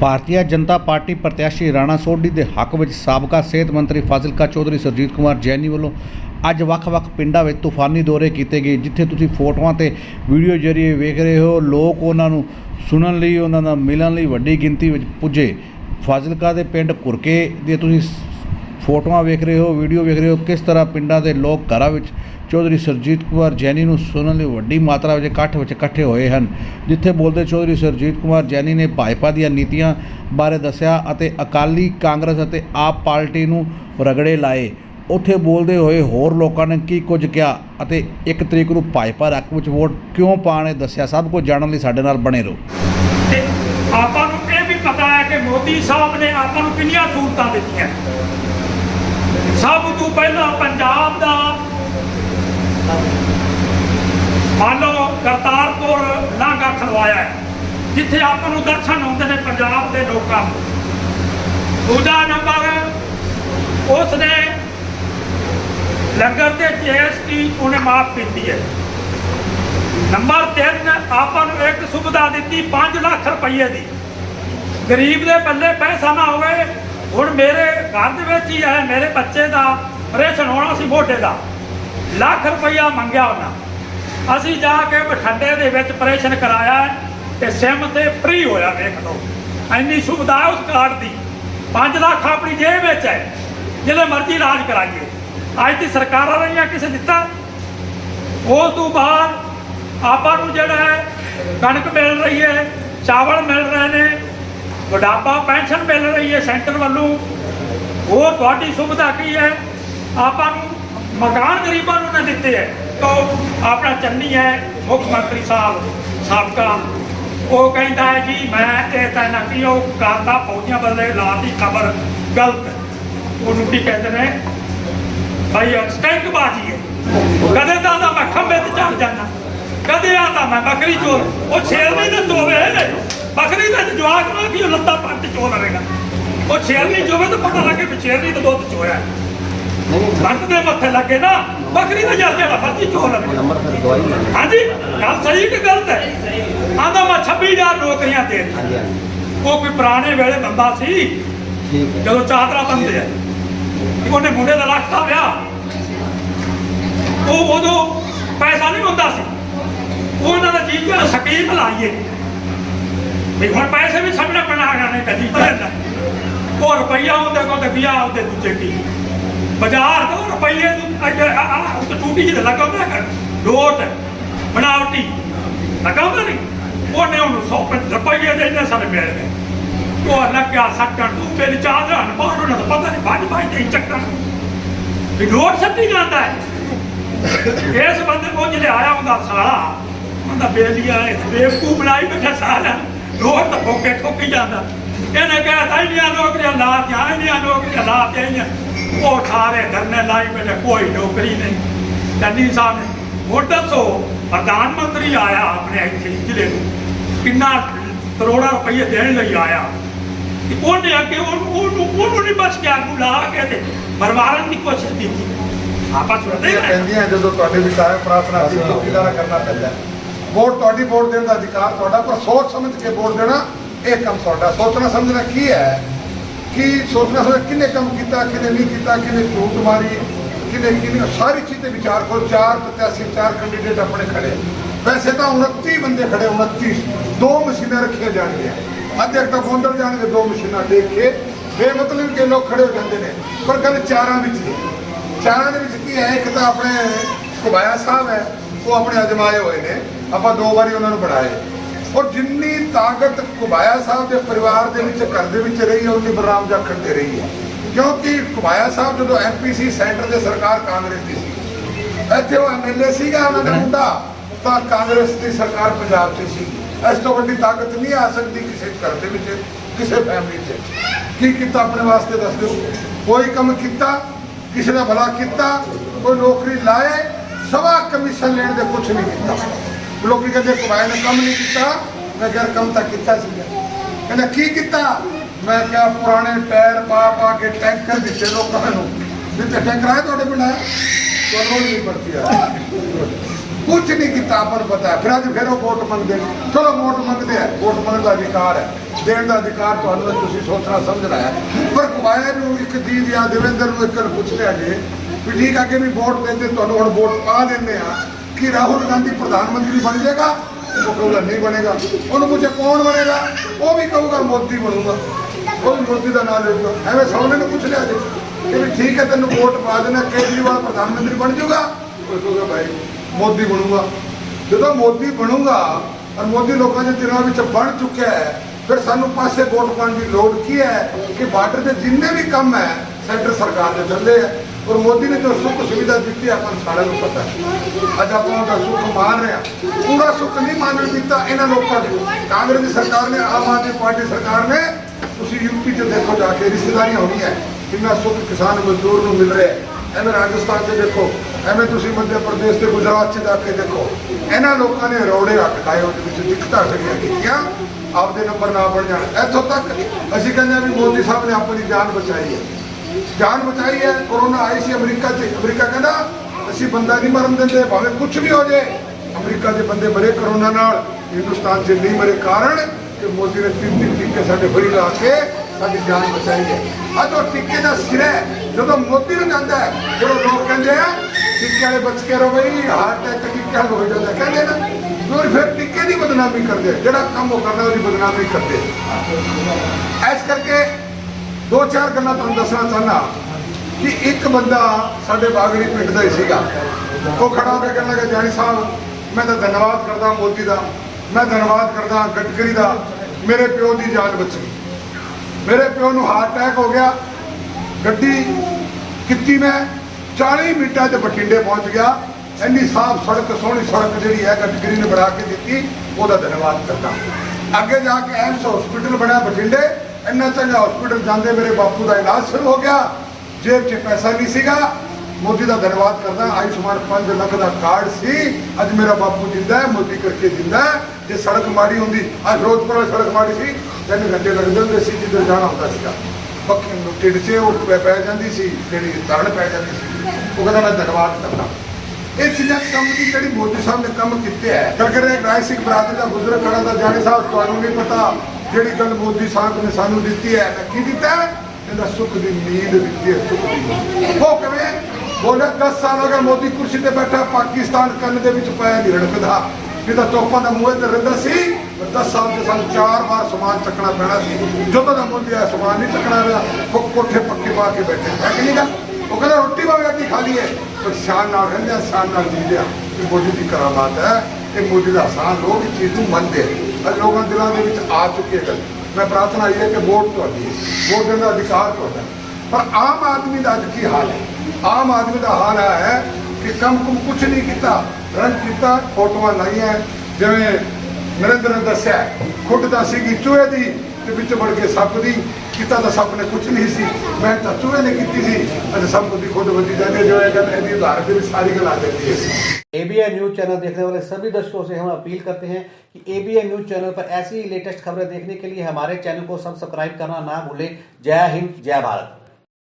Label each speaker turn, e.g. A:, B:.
A: ਭਾਰਤੀ Janata party ਪ੍ਰਤਿਆਸ਼ੀ ਰਾਣਾ ਸੋਢੀ ਦੇ ਹੱਕ ਵਿੱਚ ਸਾਬਕਾ ਸਿਹਤ ਮੰਤਰੀ ਫਾਜ਼ਿਲਕਾ ਚੌਧਰੀ ਸਰਜੀਤ ਕੁਮਾਰ ਜੈਨੀ ਵੱਲੋਂ ਅੱਜ ਵੱਖ-ਵੱਖ ਪਿੰਡਾਂ ਵਿੱਚ ਤੂਫਾਨੀ ਦੌਰੇ ਕੀਤੇ ਗਏ, ਜਿੱਥੇ ਤੁਸੀਂ ਫੋਟੋਆਂ ਤੇ ਵੀਡੀਓ ਜਰੀਏ ਵੇਖ ਰਹੇ ਹੋ। ਲੋਕ ਉਹਨਾਂ ਨੂੰ ਸੁਣਨ ਲਈ, ਉਹਨਾਂ ਨਾਲ ਮਿਲਣ ਲਈ ਵੱਡੀ ਗਿਣਤੀ ਵਿੱਚ ਪੁੱਜੇ। ਫਾਜ਼ਿਲਕਾ ਦੇ ਪਿੰਡ ਕੁਰਕੇ ਦੇ ਤੁਸੀਂ ਸ- ਫੋਟੋਆਂ ਵੇਖ ਰਹੇ ਹੋ, ਵੀਡੀਓ ਵੇਖ ਰਹੇ ਹੋ, ਕਿਸ ਤਰ੍ਹਾਂ ਪਿੰਡਾਂ ਦੇ ਲੋਕ ਘਰਾਂ ਵਿੱਚ ਚੌਧਰੀ ਸਰਜੀਤ ਕੁਮਾਰ ਜੈਨੀ ਨੂੰ ਸੁਣਨ ਲਈ ਵੱਡੀ ਮਾਤਰਾ ਵਿੱਚ ਇਕੱਠ ਵਿੱਚ ਇਕੱਠੇ ਹੋਏ ਹਨ, ਜਿੱਥੇ ਬੋਲਦੇ ਚੌਧਰੀ ਸਰਜੀਤ ਕੁਮਾਰ ਜੈਨੀ ਨੇ ਭਾਜਪਾ ਦੀਆਂ ਨੀਤੀਆਂ ਬਾਰੇ ਦੱਸਿਆ ਅਤੇ ਅਕਾਲੀ ਕਾਂਗਰਸ ਅਤੇ ਆਪ ਪਾਰਟੀ ਨੂੰ ਰਗੜੇ ਲਾਏ। ਉੱਥੇ ਬੋਲਦੇ ਹੋਏ ਹੋਰ ਲੋਕਾਂ ਨੇ ਕੀ ਕੁਝ ਕਿਹਾ ਅਤੇ ਇੱਕ ਤਰੀਕ ਨੂੰ ਭਾਜਪਾ ਰੱਖ ਵਿੱਚ ਵੋਟ ਕਿਉਂ ਪਾਣੇ ਦੱਸਿਆ। ਸਭ ਕੁਝ ਜਾਣਨ ਲਈ ਸਾਡੇ ਨਾਲ ਬਣੇ ਰਹੋ।
B: ਤੇ ਆਪਾਂ ਨੂੰ ਇਹ ਵੀ ਪਤਾ ਹੈ ਕਿ ਮੋਦੀ ਸਾਹਿਬ ਨੇ ਆਪਾਂ ਨੂੰ ਕਿੰਨੀਆਂ ਸਹੂਲਤਾਂ ਦਿੱਤੀਆਂ। ਸਭ ਤੋਂ ਪਹਿਲਾਂ ਪੰਜਾਬ ਦਾ ਮੰਨ ਕਰਤਾਰਪੁਰ ਲਾਂਘਾ ਖਲਵਾਇਆ ਜਿੱਥੇ ਆਪਾਂ ਨੂੰ ਦਰਸ਼ਨ ਹੁੰਦੇ ਨੇ ਪੰਜਾਬ ਦੇ ਲੋਕਾਂ ਨੂੰ। ਦੂਜਾ ਨੰਬਰ ਉਸ ਨੇ ਲੰਗਰ ਦੇ ਜੀਐਸਟੀ ਉਹਨੇ ਮਾਫ ਕੀਤੀ ਹੈ। ਨੰਬਰ 3 ਆਪਾਂ ਨੂੰ ਇੱਕ ਸੁਵਿਧਾ ਦਿੱਤੀ 5 ਲੱਖ ਰੁਪਏ ਦੀ। ਗਰੀਬ ਦੇ ਪੱਲੇ ਪੈਸਾ ਨਾ ਹੋਵੇ ਹੁਣ ਮੇਰੇ ਘਰ ਦੇ ਵਿੱਚ ਹੀ ਹੈ, ਮੇਰੇ ਬੱਚੇ ਦਾ ਆਪਰੇਸ਼ਨ ਹੋਣਾ ਸੀ ਮੋਢੇ ਦਾ। ਲੱਖ ਰੁਪਈਆ ਮੰਗਿਆ ਉਹਨਾਂ। ਅਸੀਂ ਜਾ ਕੇ ਬਠੰਡੇ ਦੇ ਵਿੱਚ ਆਪਰੇਸ਼ਨ ਕਰਾਇਆ ਤੇ ਸਿਮ ਤੇ ਫ੍ਰੀ ਹੋਇਆ, ਵੇਖ ਲਓ। ਇੰਨੀ ਸੁਵਿਧਾ ਹੈ ਉਸ ਕਾਰਡ ਦੀ। 5 ਲੱਖ ਆਪਣੀ ਜੇਬ ਵਿੱਚ ਹੈ। ਜਿਹੜੇ ਮਰਜ਼ੀ ਇਲਾਜ ਕਰਾਈਏ। ਅੱਜ ਦੀ ਸਰਕਾਰਾਂ ਰਹੀਆਂ, ਕਿਸੇ ਦਿੱਤਾ? ਉਸ ਤੋਂ ਬਾਅਦ ਆਪਾਂ ਨੂੰ ਜਿਹੜਾ ਹੈ, ਕਣਕ ਮਿਲ ਰਹੀ ਹੈ, ਚਾਵਲ ਮਿਲ ਰਹੇ ਨੇ ਬੁਢਾਪਾ ਪੈਨਸ਼ਨ ਮਿਲ ਰਹੀ ਹੈ ਸੈਂਟਰ ਵੱਲੋਂ। ਹੋਰ ਤੁਹਾਡੀ ਸੁਵਿਧਾ ਕੀ ਹੈ? ਆਪਾਂ ਨੂੰ ਮਕਾਨ ਗਰੀਬਾਂ ਨੂੰ ਨਾ ਦਿੱਤੇ ਹੈ। ਤਾਂ ਆਪਣਾ ਚੰਨੀ ਹੈ, ਮੁੱਖ ਮੰਤਰੀ ਸਾਹਿਬ, ਸਾਬਕਾ। ਉਹ ਕਹਿੰਦਾ ਹੈ ਜੀ, ਮੈਂ ਇਹ ਤਾਂ ਨਾ ਉਹ ਕਰਦਾ ਫੌਜੀਆਂ ਬਦਲੇ ਦੀ ਖਬਰ ਗਲਤ। ਉਹਨੂੰ ਕੀ ਕਹਿੰਦੇ ਨੇ? ਭਾਈ ਸਟੈਂਕ ਬਾਜੀ ਹੈ। ਕਦੇ ਤਾਂ ਆਂਦਾ ਮੈਂ ਖੰਭੇ ਤੇ ਚੜ ਜਾਂਦਾ। ਕਦੇ ਆਂਦਾ ਮੈਂ ਬੱਕਰੀ ਚੋਰ। ਉਹ ਛੇਲਣੀ ਤੇ ਚੋਵੇ ਬੱਕਰੀ ਤੇ ਜਵਾਕ ਨਾ ਕਿ ਉਹ ਲੱਤਾਂ ਪੱਟ ਚੋਰ ਰਹੇਗਾ ਉਹ ਛੇਲਣੀ ਚੋਵੇ ਤਾਂ ਪਤਾ ਲੱਗੇ ਵੀ ਛੇਲਣੀ ਤਾਂ ਦੁੱਧ ਚੋਇਆ। ਲੱਤ ਦੇ ਮੱਥੇ ਲੱਗੇ ਨਾ ਬੱਕਰੀ ਤੇ ਜਲ ਜਾਣਾ ਫੱਤੀ ਚੋਰ ਰਹੇਗਾ ਹਾਂਜੀ ਗੱਲ ਸਹੀ ਕਿ ਗਲਤ ਹੈ? ਆਂਦਾ ਮੈਂ 26000 ਨੌਕਰੀਆਂ ਦੇ। ਉਹ ਕੋਈ ਪੁਰਾਣੇ ਵੇਲੇ ਬੰਦਾ ਸੀ। ਜਦੋਂ ਚਾਦਰਾ ਬੰਦੇ ਆ। ਉਹਨੇ ਮੁੰਡੇ ਦਾ ਰੱਖਤਾ ਵਿਆਹ ਉਹ ਉਦੋਂ ਪੈਸਾ ਨਹੀਂ ਹੁੰਦਾ ਸੀ। ਉਹਨਾਂ ਦਾ ਜੀ ਕਿ ਸਕੀਮ ਲਾਈਏ। ਵੀ ਹੁਣ ਪੈਸੇ ਵੀ ਸਾਹਮਣੇ ਬਣਾ ਗਾਣੇ ਕਦੀ ਪੈਂਦਾ ਉਹ ਰੁਪਈਆ ਉਹਦੇ ਕੋਲ ਤੇ ਵਿਆਹ ਉਹਦੇ ਦੂਜੇ ਕੀ। ਬਾਜ਼ਾਰ ਤੋਂ ਰੁਪਈਏ ਨੂੰ ਅੱਗੇ ਆ ਟੂਟੀ ਜਿਹੀ ਲਗਾਉਂਦਾ ਹੈ ਨੋਟ ਬਣਾਵਟੀ ਲਗਾਉਂਦਾ ਨਹੀਂ? ਉਹਨੇ ਉਹਨੂੰ 100 ਰੁਪਈਏ ਦੇ ਇੰਨੇ ਸਾਰੇ ਮਿਲ ਗਏ ਉਹ ਲੱਗਿਆ ਸੱਟਣ ਤੂੰ ਮੇਰੀ ਚਾਦਰ ਹਨ ਉਹਨਾਂ ਦਾ ਪਤਾ ਨਹੀਂ ਭੱਜ ਭੱਜ ਤੇ ਚੱਕਰ ਵੀ ਨੋਟ ਸੱਟੀ ਜਾਂਦਾ ਹੈ। ਇਸ ਬੰਦੇ ਕੋਲ ਜਿਹੜੇ ਆਇਆ ਹੁੰਦਾ ਸਾਲਾ, ਉਹਦਾ ਬੇਲੀਆ ਹੈ ਬੇਵਕੂਫ ਬਣਾਈ ਬੈਠਾ ਸਾਲਾ। ਨੋਟ ਤਾਂ ਫੋਕੇ ਠੋਕੀ ਜਾਂਦਾ। ਇਹਨੇ ਕਿਹਾ ਇੰਨੀਆਂ ਨੌਕਰੀਆਂ ਲਾ ਕੇ ਆ ਇੰਨੀਆਂ ਨੌਕਰੀਆਂ ਲਾ ਕੇ ਆਈਆਂ। ਉਹ ਸਾਰੇ ਧਰਨੇ ਲਾਈ ਬੈਠੇ ਕੋਈ ਨੌਕਰੀ ਨਹੀਂ। ਚੰਨੀ ਸਾਹਿਬ ਨੇ ਹੁਣ ਦੱਸੋ ਪ੍ਰਧਾਨ ਮੰਤਰੀ ਆਇਆ ਆਪਣੇ ਇੱਥੇ ਜ਼ਿਲ੍ਹੇ ਨੂੰ। ਕਿੰਨਾ ਕਰੋੜਾਂ ਰੁਪਏ ਦੇਣ ਲਈ ਆਇਆ। ਉਹਨੇ ਅੱਗੇ ਉਹਨੂੰ ਉਹਨੂੰ ਨਹੀਂ ਬਸ ਗਿਆ ਨੂੰ ਲਾ ਕੇ ਤੇ ਮਰਵਾਰਨ ਦੀ ਕੋਸ਼ਿਸ਼ ਕੀਤੀ। ਆਪਾਂ ਸੁਣਦੇ ਹਾਂ
C: ਕਹਿੰਦੀਆਂ ਜਦੋਂ ਤੁਹਾਡੇ ਵਿਚਾਰ ਪ੍ਰਾਰਥਨਾ ਦੀ ਚੌਕੀਦਾਰਾ ਕਰਨਾ ਪੈਂਦਾ। ਵੋਟ ਤੁਹਾਡੀ ਵੋਟ ਦੇਣ ਦਾ ਅਧਿਕਾਰ ਤੁਹਾਡਾ, ਪਰ ਸੋਚ ਸਮਝ ਕੇ ਵੋਟ ਦੇਣਾ ਇਹ ਕੰਮ ਤੁਹਾਡਾ। ਸੋਚਣਾ ਸਮਝਣਾ ਕੀ ਹੈ ਕਿ ਸੋਚਣਾ ਸਮਝਣਾ ਕਿਹਨੇ ਕੰਮ ਕੀਤਾ ਕਿਹਨੇ ਨਹੀਂ ਕੀਤਾ ਕਿਹਨੇ ਝੂਠ ਮਾਰੀ ਕਿਹਨੇ ਕਿਹਨੇ ਸਾਰੀ ਚੀਜ਼ ਤੇ ਵਿਚਾਰ ਕਰੋ। ਚਾਰ ਪ੍ਰਤਿਆਸ਼ੀ, ਚਾਰ ਕੈਂਡੀਡੇਟ ਆਪਣੇ ਖੜੇ। ਵੈਸੇ ਤਾਂ 29 ਬੰਦੇ ਖੜੇ 29 ਦੋ ਮਸ਼ੀਨਾਂ ਰੱਖੀਆਂ ਜਾਣਗੀਆਂ। ਅੱਧੇ ਤੱਕ ਗੋਂਦਲ ਜਾਣਗੇ, ਦੋ ਮਸ਼ੀਨਾਂ ਦੇਖ ਕੇ। ਬੇਮਤਲਬ ਕਿ ਲੋਕ ਖੜੇ ਹੋ ਜਾਂਦੇ ਨੇ। ਪਰ ਗੱਲ ਚਾਰਾਂ ਵਿੱਚ ਹੈ। ਚਾਰਾਂ ਦੇ ਵਿੱਚ ਕੀ ਹੈ? ਇੱਕ ਤਾਂ ਆਪਣੇ ਕੁਬਾਇਆ ਸਾਹਿਬ ਹੈ, ਉਹ ਆਪਣੇ ਅਜਮਾਏ ਹੋਏ ਨੇ। ਆਪਾਂ ਦੋ ਵਾਰੀ ਉਹਨਾਂ ਨੂੰ ਬਣਾਏ। ਔਰ ਜਿੰਨੀ ਤਾਕਤ ਕੁਬਾਇਆ ਸਾਹਿਬ ਦੇ ਪਰਿਵਾਰ ਦੇ ਵਿੱਚ, ਘਰ ਦੇ ਵਿੱਚ ਰਹੀ ਹੈ, ਉਨੀ ਬਲਰਾਮ ਜਾਖੜ ਤੇ ਰਹੀ ਹੈ। ਕਿਉਂਕਿ ਕੁਬਾਇਆ ਸਾਹਿਬ ਜਦੋਂ ਐਮਪੀ ਸੀ ਸੈਂਟਰ ਦੇ ਸਰਕਾਰ ਕਾਂਗਰਸ ਦੀ ਸੀ, ਇੱਥੇ ਉਹ ਐਮਐਲਏ ਸੀਗਾ, ਉਹਨਾਂ ਦਾ ਮੁੰਡਾ, ਤਾਂ ਕਾਂਗਰਸ ਦੀ ਸਰਕਾਰ ਪੰਜਾਬ 'ਚ ਸੀ। ਇਸ ਤੋਂ ਵੱਡੀ ਤਾਕਤ ਨਹੀਂ ਆ ਸਕਦੀ ਕਿਸੇ ਘਰ ਦੇ ਵਿੱਚ, ਕਿਸੇ ਫੈਮਿਲੀ 'ਚ। ਕੀ ਕੀਤਾ ਆਪਣੇ ਵਾਸਤੇ ਦੱਸ ਦਿਓ। ਕੋਈ ਕੰਮ ਕੀਤਾ, ਕਿਸੇ ਦਾ ਭਲਾ ਕੀਤਾ, ਕੋਈ ਨੌਕਰੀ ਲਾਏ, ਸਵਾ ਕਮਿਸ਼ਨ ਲੈਣ ਦੇ ਕੁਝ ਨਹੀਂ ਕੀਤਾ। ਲੋਕੀ ਕਹਿੰਦੇ ਕਮਾਏ ਨੇ ਕੰਮ ਨਹੀਂ ਕੀਤਾ। ਮੈਂ ਕਿਹਾ ਕੰਮ ਤਾਂ ਕੀਤਾ ਸੀ ਕਹਿੰਦਾ, ਕੀ ਕੀਤਾ? ਮੈਂ ਕਿਹਾ, ਪੁਰਾਣੇ ਟਾਇਰ ਪਾ ਪਾ ਕੇ ਟੈਂਕਰ ਦਿੱਤੇ ਲੋਕਾਂ ਨੂੰ। ਦਿੱਤੇ ਟੈਂਕਰ ਆਏ ਤੁਹਾਡੇ ਪਿੰਡ ਆਇਆ ਤੁਹਾਨੂੰ ਨਹੀਂ ਪਰਤੀ ਆ ਕੁਝ ਨਹੀਂ ਕੀਤਾ, ਆਪਾਂ ਨੂੰ ਪਤਾ ਫਿਰ ਅੱਜ ਫਿਰ ਉਹ ਵੋਟ ਮੰਗਦੇ ਨੇ। ਚਲੋ, ਵੋਟ ਮੰਗਦੇ ਆ। ਵੋਟ ਮੰਗਣ ਦਾ ਅਧਿਕਾਰ ਹੈ। ਦੇਣ ਦਾ ਅਧਿਕਾਰ ਤੁਹਾਨੂੰ ਤੁਸੀਂ ਸੋਚਣਾ ਸਮਝਣਾ ਹੈ। ਪਰ ਕੁਮਾਰ ਨੂੰ ਇੱਕ ਚੀਜ਼ ਜਾਂ ਦੇਵੇਂਦਰ ਨੂੰ ਇੱਕ ਗੱਲ ਪੁੱਛ ਲਿਆ ਜੇ ਵੀ ਠੀਕ ਆ ਕਿ ਵੀ ਵੋਟ ਦਿੰਦੇ, ਤੁਹਾਨੂੰ ਹੁਣ ਵੋਟ ਪਾ ਦਿੰਦੇ ਆ। ਕਿ ਰਾਹੁਲ ਗਾਂਧੀ ਪ੍ਰਧਾਨ ਮੰਤਰੀ ਬਣ ਜਾਏਗਾ, ਉਹ ਕਹੂਗਾ ਨਹੀਂ ਬਣੇਗਾ। ਉਹਨੂੰ ਪੁੱਛੇ ਕੌਣ ਬਣੇਗਾ, ਉਹ ਵੀ ਕਹੂਗਾ ਮੋਦੀ ਬਣੂਗਾ। ਉਹ ਵੀ ਮੋਦੀ ਦਾ ਨਾਮ ਲਊਗਾ ਐਵੇਂ ਸੌਣੇ ਨੂੰ ਪੁੱਛ ਲਿਆ ਜੇ। ਕਿ ਵੀ ਠੀਕ ਹੈ, ਤੈਨੂੰ ਵੋਟ ਪਾ ਦੇਣਾ, ਕੇਜਰੀਵਾਲ ਪ੍ਰਧਾਨ ਮੰਤਰੀ ਬਣ ਜਾਊਗਾ? ਉਹ ਕਹੂਗਾ ਭਾਈ, ਮੋਦੀ ਬਣੂਗਾ। ਜਦੋਂ ਮੋਦੀ ਬਣੂਗਾ ਔਰ ਮੋਦੀ ਲੋਕਾਂ ਦੇ ਦਿਲਾਂ ਵਿੱਚ ਬਣ ਚੁੱਕਿਆ ਹੈ। ਫਿਰ ਸਾਨੂੰ ਪਾਸੇ ਵੋਟ ਪਾਉਣ ਦੀ ਲੋੜ ਕੀ ਹੈ? ਕਿ ਬਾਰਡਰ ਦੇ ਜਿੰਨੇ ਵੀ ਕੰਮ ਹੈ, ਸੈਂਟਰ ਸਰਕਾਰ ਦੇ ਚੱਲੇ ਹੈ। ਔਰ ਮੋਦੀ ਨੇ ਜੋ ਸੁੱਖ ਸੁਵਿਧਾ ਦਿੱਤੀ, ਆਪਾਂ ਨੂੰ ਸਾਰਿਆਂ ਨੂੰ ਪਤਾ ਹੈ। ਅੱਜ ਆਪਾਂ ਉਹਦਾ ਸੁੱਖ ਮਾਣ ਰਹੇ ਹਾਂ। ਪੂਰਾ ਸੁੱਖ ਨਹੀਂ ਮਾਣਨ ਦਿੱਤਾ, ਇਹਨਾਂ ਲੋਕਾਂ ਨੇ। ਕਾਂਗਰਸ ਦੀ ਸਰਕਾਰ ਨੇ, ਆਮ ਆਦਮੀ ਪਾਰਟੀ ਸਰਕਾਰ ਨੇ, ਤੁਸੀਂ ਯੂਪੀ 'ਚ ਦੇਖੋ ਜਾ ਕੇ, ਰਿਸ਼ਤੇਦਾਰੀਆਂ ਹੋਣੀਆਂ ਕਿੰਨਾ ਸੁੱਖ ਕਿਸਾਨ ਮਜ਼ਦੂਰ ਨੂੰ ਮਿਲ ਰਿਹਾ ਐਵੇਂ ਰਾਜਸਥਾਨ 'ਚ ਦੇਖੋ, ਐਵੇਂ ਤੁਸੀਂ ਮੱਧ ਪ੍ਰਦੇਸ਼ ਤੇ ਗੁਜਰਾਤ 'ਚ ਜਾ ਕੇ ਦੇਖੋ। ਇਹਨਾਂ ਲੋਕਾਂ ਨੇ ਰੋੜੇ ਅਟਕਾਏ ਉਹਦੇ ਵਿੱਚ ਦਿੱਕਤਾਂ ਖੜੀਆਂ ਕੀਤੀਆਂ, ਆਪਦੇ ਨੰਬਰ ਨਾ ਬਣ ਜਾਣ। ਇੱਥੋਂ ਤੱਕ ਅਸੀਂ ਕਹਿੰਦੇ ਹਾਂ ਵੀ ਮੋਦੀ ਸਾਹਿਬ ਨੇ ਆਪਣੀ ਜਾਨ ਬਚਾਈ ਹੈ। ਜਾਨ ਬਚਾਈ ਹੈ ਕਰੋਨਾ ਆਈ ਸੀ ਅਮਰੀਕਾ 'ਚ। ਅਮਰੀਕਾ ਕਹਿੰਦਾ, ਅਸੀਂ ਬੰਦਾ ਨਹੀਂ ਮਰਨ ਦਿੰਦੇ, ਭਾਵੇਂ ਕੁਝ ਵੀ ਹੋ ਜੇ। ਅਮਰੀਕਾ ਦੇ ਬੰਦੇ ਮਰੇ ਕਰੋਨਾ ਨਾਲ। ਹਿੰਦੁਸਤਾਨ 'ਚ ਨਹੀਂ ਮਰੇ ਕਾਰਨ ਕਿ ਮੋਦੀ ਨੇ ਤਿੰਨ ਤਿੰਨ ਟੀਕੇ ਸਾਡੇ ਫਰੀ ਲਾ ਕੇ ਸਾਡੀ ਜਾਨ ਬਚਾਈ ਹੈ। ਅੱਜ ਉਹ ਟੀਕੇ ਦਾ ਸਿਰ ਜਦੋਂ ਮੋਦੀ ਨੂੰ ਜਾਂਦਾ ਹੈ, ਜਦੋਂ ਲੋਕ ਕਹਿੰਦੇ ਆ, ਟੀਕੇ ਵਾਲੇ ਬਚ ਕੇ ਰਹੋ ਬਈ, ਹਾਰਟ ਅਟੈਕ ਟੀਕੇ ਵਾਲਾ ਹੋ ਜਾਂਦਾ, ਕਹਿੰਦੇ ਨਾ ਉਹ ਫਿਰ ਟੀਕੇ ਦੀ ਬਦਨਾਮੀ ਕਰਦੇ ਜਿਹੜਾ ਕੰਮ ਉਹ ਕਰਦਾ, ਉਹਦੀ ਬਦਨਾਮੀ ਕਰਦੇ ਆ। ਇਸ ਕਰਕੇ ਦੋ ਚਾਰ ਗੱਲਾਂ ਤੁਹਾਨੂੰ ਦੱਸਣਾ ਚਾਹਨਾ ਕਿ ਇੱਕ ਬੰਦਾ ਸਾਡੇ ਬਾਗੜੀ ਪਿੰਡ ਦਾ ਹੀ ਸੀਗਾ। ਉਹ ਖੜਾ ਹੋ ਕੇ ਕਹਿਣ ਲੱਗਾ, ਜਾਨੀ ਸਾਹਿਬ, ਮੈਂ ਤਾਂ ਧੰਨਵਾਦ ਕਰਦਾ ਮੋਦੀ ਦਾ, ਮੈਂ ਧੰਨਵਾਦ ਕਰਦਾ ਗਡਕਰੀ ਦਾ। ਮੇਰੇ ਪਿਓ ਦੀ ਜਾਨ ਬਚੀ। ਮੇਰੇ ਪਿਓ ਨੂੰ ਹਾਰਟ ਅਟੈਕ ਹੋ ਗਿਆ। ਗੱਡੀ ਕੀਤੀ ਮੈਂ। 40 ਮਿੰਟਾਂ 'ਚ ਬਠਿੰਡੇ ਪਹੁੰਚ ਗਿਆ। ਇੰਨੀ ਸਾਫ਼ ਸੜਕ, ਸੋਹਣੀ ਸੜਕ ਜਿਹੜੀ ਹੈ ਗਡਕਰੀ ਨੇ ਬਣਾ ਕੇ ਦਿੱਤੀ, ਉਹਦਾ ਧੰਨਵਾਦ ਕਰਦਾ। ਅੱਗੇ ਜਾ ਕੇ ਐਮਸ ਹਸਪੀਟਲ ਬਣਿਆ ਬਠਿੰਡੇ। ਇੰਨਾ ਚੰਗਾ ਹਸਪੀਟਲ ਜਾਂਦੇ ਮੇਰੇ ਬਾਪੂ ਦਾ ਇਲਾਜ ਸ਼ੁਰੂ ਹੋ ਗਿਆ। ਜੇਬ 'ਚ ਪੈਸਾ ਨਹੀਂ ਸੀਗਾ। ਮੋਦੀ ਦਾ ਧੰਨਵਾਦ ਕਰਦਾ, ਆਯੁਸ਼ਮਾਨ 5 ਲੱਖ ਦਾ ਕਾਰਡ ਸੀ। ਅੱਜ ਮੇਰਾ ਬਾਪੂ ਜਿੰਦਾ ਹੈ, ਮੋਦੀ ਕਰਕੇ ਜਿੰਦਾ ਹੈ। ਜੇ ਸੜਕ ਮਾੜੀ ਹੁੰਦੀ, ਅੱਜ ਫਿਰੋਜ਼ਪੁਰ ਸੜਕ ਮਾੜੀ ਸੀ, ਤਿੰਨ ਘੰਟੇ ਲੱਗਦੇ ਹੁੰਦੇ ਸੀ, ਜਿੱਧਰ ਜਾਣਾ ਹੁੰਦਾ ਸੀਗਾ। ਪੱਖੀ ਨੂੰ ਢਿੱਡ 'ਚ ਉਹ ਪੈ ਜਾਂਦੀ ਸੀ, ਜਿਹੜੀ ਧਰਨ ਪੈ ਜਾਂਦੀ ਸੀ। ਉਹ ਕਹਿੰਦਾ, ਮੈਂ ਧੰਨਵਾਦ ਕਰਦਾ। ਇਹ ਚੀਜ਼ਾਂ ਕੰਮ ਦੀ ਜਿਹੜੀ ਮੋਦੀ ਸਾਹਿਬ ਨੇ ਕੰਮ ਕੀਤੇ ਹੈ ਕਰਕੇ ਇੱਕ ਰਾਏ ਸਿੰਘ ਬਰਾਦਰੀ ਦਾ ਬਜ਼ੁਰਗ ਖੜਾ ਦਾ ਜਾਣੇ ਸਾਹਿਬ, ਤੁਹਾਨੂੰ ਨਹੀਂ ਪਤਾ। ਜਿਹੜੀ ਗੱਲ ਮੋਦੀ ਸਾਹਿਬ ਨੇ ਸਾਨੂੰ ਦਿੱਤੀ ਹੈ, ਮੈਂ ਕੀ ਦਿੱਤਾ ਇਹਦਾ ਸੁੱਖ ਦੀ ਨੀਂਦ ਦਿੱਤੀ ਹੈ, ਸੁੱਖ ਦੀ ਉਹ ਕਿਵੇਂ? ਬੋਲੇ 10 ਸਾਲ ਹੋ ਗਏ ਮੋਦੀ ਕੁਰਸੀ ਤੇ ਬੈਠਾ, ਪਾਕਿਸਤਾਨ ਕੰਨ ਦੇ ਵਿੱਚ ਪਾਇਆ ਨਹੀਂ ਰੜਕਦਾ। ਇਹ ਤੋਪਾਂ ਦਾ ਮੂੰਹ ਤੇ ਰਹਿੰਦਾ ਸੀ 10 ਸਾਲ ਤੇ ਸਾਨੂੰ ਚਾਰ ਵਾਰ ਸਮਾਨ ਚੱਕਣਾ ਪੈਣਾ ਸੀ। ਜਦੋਂ ਦਾ ਮੋਦੀ ਆਇਆ, ਸਮਾਨ ਨਹੀਂ ਚੱਕਣਾ ਪਿਆ, ਉਹ ਕੋਠੇ ਪੱਕੇ ਪਾ ਕੇ ਬੈਠੇ। ਹੈ ਕਿ ਨਹੀਂ ਗਾ ਉਹ ਕਹਿੰਦਾ ਰੋਟੀ ਭਾਵੇਂ ਅੱਧੀ ਖਾ ਲਈਏ ਪਰ ਸ਼ਾਨ ਨਾਲ ਰਹਿੰਦੇ ਸ਼ਾਨ ਨਾਲ ਜੀਂਦੇ ਆ ਇਹ ਮੋਦੀ ਦੀ ਕਰਾਮਾਤ ਹੈ। ਇਹ ਮੋਦੀ ਦਾ ਲੋਕ ਇਸ ਚੀਜ਼ ਨੂੰ ਮੰਨਦੇ ਆ। ਲੋਕਾਂ ਦਿਲਾਂ ਦੇ ਵਿੱਚ ਆ ਚੁੱਕੀ ਹੈ ਮੈਂ ਪ੍ਰਾਰਥਨਾ ਇਹ ਹੈ ਕਿ ਵੋਟ ਤੁਹਾਡੀ ਵੋਟ ਦੇਣ ਦਾ ਅਧਿਕਾਰ ਤੁਹਾਡਾ ਪਰ ਆਮ ਆਦਮੀ ਦਾ ਅੱਜ ਕੀ ਹਾਲ ਹੈ? ਆਮ ਆਦਮੀ ਦਾ ਹਾਲ ਇਹ ਹੈ ਕਿ ਕੰਮ ਕੁਮ ਕੁਛ ਨਹੀਂ ਕੀਤਾ। ਰੰਗ ਕੀਤਾ, ਫੋਟੋਆਂ ਲਾਈਆਂ। ਜਿਵੇਂ ਨਰਿੰਦਰ ਨੇ ਦੱਸਿਆ, ਖੁੱਡ ਤਾਂ ਸੀਗੀ ਚੂਹੇ ਦੀ ਤੇ ਵਿੱਚ ਵੜ ਕੇ ਸੱਪ ਦੀ। ਕੀਤਾ ਤਾਂ ਸੱਪ ਨੇ ਕੁਛ ਨਹੀਂ ਸੀ ਮੈਂ ਤਾਂ ਚੂਹੇ ਨੇ ਕੀਤੀ ਸੀ ਅਤੇ ਸੱਪ ਦੀ ਖੁੱਡ ਵੱਜੀ ਜਾਂਦੀ ਹੈ, ਜੋ ਇਹ ਗੱਲ ਇਹਦੀ ਉਦਾਹਰਨ ਦੇ ਵਿੱਚ ਸਾਰੀ ਗੱਲ ਆ ਜਾਂਦੀ ਹੈ
A: एबीएन न्यूज चैनल देखने वाले सभी दर्शकों से हम अपील करते हैं कि एबीएन न्यूज चैनल पर ऐसी ही लेटेस्ट खबरें देखने के लिए हमारे चैनल को सब्सक्राइब करना ना भूलें जय हिंद जय भारत